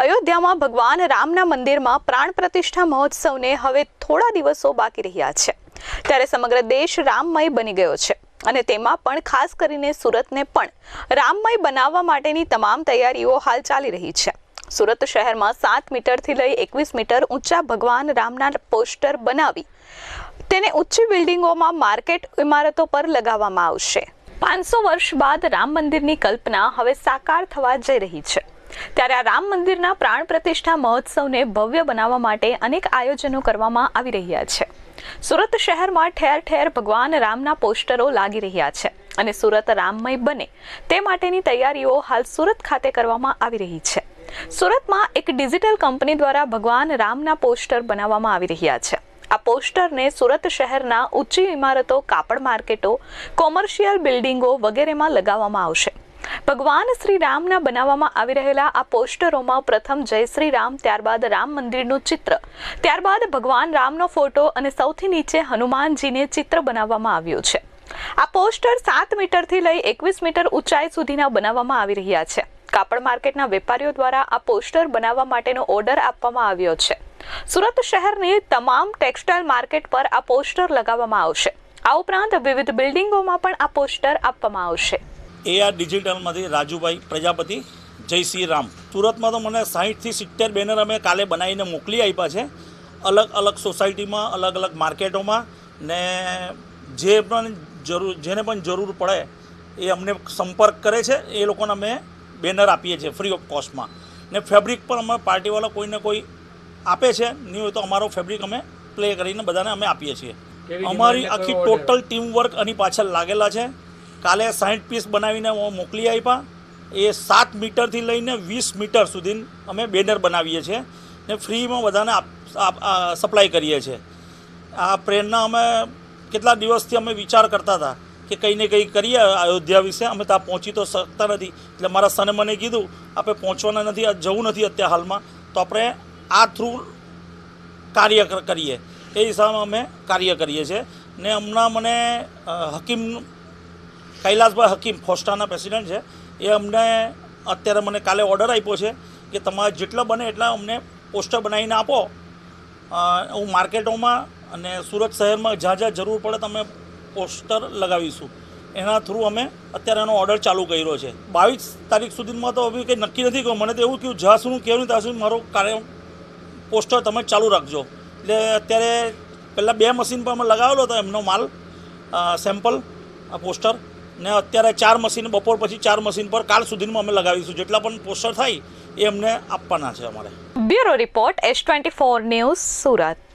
અયોધ્યામાં ભગવાન રામના મંદિરમાં પ્રાણ પ્રતિષ્ઠા મહોત્સવને હવે થોડા દિવસો બાકી રહ્યા છે. ત્યારે સમગ્ર દેશ રામમય બની ગયો છે અને તેમાં પણ ખાસ કરીને સુરતને પણ રામમય બનાવવા માટેની તમામ તૈયારીઓ હાલ ચાલી રહી છે. સુરત શહેરમાં સાત મીટરથી લઈ એકવીસ મીટર ઊંચા ભગવાન રામના પોસ્ટર બનાવી તેને ઊંચી બિલ્ડિંગોમાં માર્કેટ ઇમારતો પર લગાવવામાં આવશે. પાંચસો વર્ષ બાદ રામ મંદિરની કલ્પના હવે સાકાર થવા જઈ રહી છે. ત્યારે આ રામ મંદિરના પ્રાણ પ્રતિષ્ઠા મહોત્સવને ભવ્ય બનાવવા માટે અનેક આયોજનો કરવામાં આવી રહ્યા છે. સુરત શહેરમાં ઠેર ઠેર ભગવાન રામના પોસ્ટરો લાગી રહ્યા છે અને સુરત રામમય બને તે માટેની તૈયારીઓ હાલ સુરત ખાતે કરવામાં આવી રહી છે. સુરતમાં એક ડિજિટલ કંપની દ્વારા ભગવાન રામના પોસ્ટર બનાવવામાં આવી રહ્યા છે. આ પોસ્ટરને સુરત શહેરના ઊંચી ઇમારતો, કાપડ માર્કેટો, કોમર્શિયલ બિલ્ડિંગો વગેરેમાં લગાવવામાં આવશે. ભગવાન શ્રી રામના બનાવવામાં આવી રહેલા આ પોસ્ટરોમાં પ્રથમ જય શ્રી રામ, ત્યારબાદ રામ મંદિરનું ચિત્ર. ત્યારબાદ ભગવાન રામનો ફોટો અને સૌથી નીચે હનુમાનજીને ચિત્ર બનાવવામાં આવ્યું છે. આ પોસ્ટર સાત મીટરથી લઈ એકવીસ મીટર ઊંચાઈ સુધીના બનાવવામાં આવી રહ્યા છે. કાપડ માર્કેટના વેપારીઓ દ્વારા આ પોસ્ટર બનાવવા માટેનો ઓર્ડર આપવામાં આવ્યો છે. સુરત શહેરની તમામ ટેક્સટાઇલ માર્કેટ પર આ પોસ્ટર લગાવવામાં આવશે. આ ઉપરાંત વિવિધ બિલ્ડિંગોમાં પણ આ પોસ્ટર આપવામાં આવશે. એ આ ડિજિટલમાંથી રાજુભાઈ પ્રજાપતિ જય શ્રી રામ. સુરતમાં તો મને સાહીઠથી સિત્તેર બેનર અમે કાલે બનાવીને મોકલી આપ્યા છે. અલગ અલગ સોસાયટીમાં અલગ અલગ માર્કેટોમાં ને જે પણ જરૂર જેને પણ જરૂર પડે એ અમને સંપર્ક કરે છે. એ લોકોને અમે બેનર આપીએ છીએ ફ્રી ઓફ કોસ્ટમાં ને ફેબ્રિક પણ અમે પાર્ટીવાળા કોઈને કોઈ આપે છે નહીં હોય તો અમારો ફેબ્રિક અમે પ્લે કરીને બધાને અમે આપીએ છીએ. અમારી આખી ટોટલ ટીમ વર્ક આની પાછળ લાગેલા છે. કાલે સાઠ પીસ બનાવીને મોકલી આપ્યા એ સાત મીટરથી લઈને વીસ મીટર સુધી અમે બેનર બનાવીએ છીએ ને ફ્રીમાં બધાને સપ્લાય કરીએ છીએ. આ પ્રેરણા અમે કેટલા દિવસથી અમે વિચાર કરતા હતા કે કંઈ ને કંઈ કરીએ અયોધ્યા વિશે. અમે ત્યાં પહોંચી તો શકતા નથી. એટલે મારા સને મને કીધું આપણે પહોંચવાના નથી જવું નથી અત્યારે હાલમાં. તો આપણે આ થ્રુ કાર્ય કરીએ. એ હિસાબે અમે કાર્ય કરીએ છીએ. ને હમણાં મને હકીમ કૈલાસભાઈ હકીમ, ફોસ્ટાના પ્રેસિડેન્ટ છે. એ અમને અત્યારે મને કાલે ઓર્ડર આપ્યો છે કે તમારે જેટલા બને એટલા અમને પોસ્ટર બનાવીને આપો. હું માર્કેટોમાં અને સુરત શહેરમાં જ્યાં જ્યાં જરૂર પડે તમે પોસ્ટર લગાવીશું. એના થ્રુ અમે અત્યારે એનો ઓર્ડર ચાલુ કર્યો છે. બાવીસ તારીખ સુધીમાં તો હવે કંઈ નક્કી નથી કહ્યું મને તો એવું કહ્યું જ્યાં સુધી કહેવું ત્યાં સુધી મારો કાર્ય પોસ્ટર તમે ચાલુ રાખજો. એટલે અત્યારે પહેલાં બે મશીન પર અમે લગાવેલો હતો એમનો માલ સેમ્પલ, આ પોસ્ટર. ને અત્યારે ચાર મશીન, બપોર પછી ચાર મશીન પર કાલ સુધીમાં અમે લગાવીશું. જેટલા પણ પોસ્ટર થાય એ અમને આપવાના છે અમારે. Bureau report, S twenty four news Surat.